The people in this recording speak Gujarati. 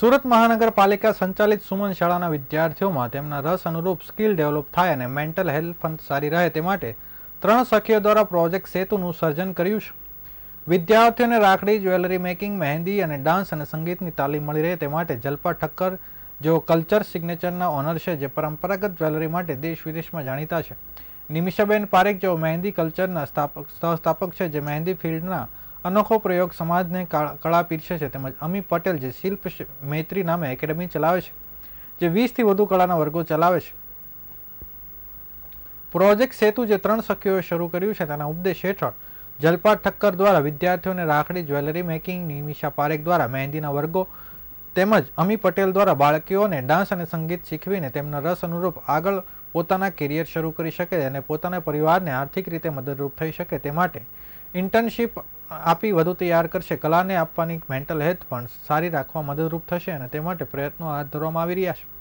સુરત મહાનગરપાલિકા સંચાલિત સુમન શાળાના વિદ્યાર્થીઓમાં તેમના રસ અનુરૂપ સ્કિલ ડેવલપ થાય અને મેન્ટલ હેલ્થ પણ સારી રહે તે માટે ત્રણ સખીઓ દ્વારા પ્રોજેક્ટ સેતુનું સર્જન કર્યું છે. વિદ્યાર્થીઓને રાખડી, જ્વેલરી મેકિંગ, મહેંદી અને ડાન્સ અને સંગીતની તાલીમ મળી રહે તે માટે જલપા ઠક્કર, જેઓ કલ્ચર સિગ્નેચરના ઓનર છે, જે પરંપરાગત જ્વેલરી માટે દેશ વિદેશમાં જાણીતા છે. નિમિષાબેન પારેખ, જેઓ મહેંદી કલ્ચરના સ્થાપક, સહસ્થાપક છે, જે મહેંદી ફિલ્ડના અનોખો પ્રયોગ સમાજને કળા પીરસે છે તેમજ અમી પટેલ જે શિલ્પ મૈત્રી નામે એકેડમી ચલાવે છે, જે વીસથી વધુ કળાના વર્ગો ચલાવે છે. પ્રોજેક્ટ સેતુ જે ત્રણ સખીઓએ શરૂ કર્યું છે તેના ઉપદેશ હેઠળ જલપા ઠક્કર દ્વારા વિદ્યાર્થીઓને રાખડી, જ્વેલરી મેકિંગ, નિમિષા પારેખ દ્વારા મહેંદીના વર્ગો તેમજ અમી પટેલ દ્વારા બાળકીઓને ડાન્સ અને સંગીત શીખવીને તેમના રસ અનુરૂપ આગળ પોતાના કેરિયર શરૂ કરી શકે અને પોતાના પરિવારને આર્થિક રીતે મદદરૂપ થઈ શકે તે માટે ઇન્ટર્નશીપ આપી વધુ તૈયાર કરશે. કલાને આપવાની મેન્ટલ હેલ્થ પણ સારી રાખવા મદદરૂપ થશે અને તે માટે પ્રયત્નો હાથ ધરવામાં આવી રહ્યા છે.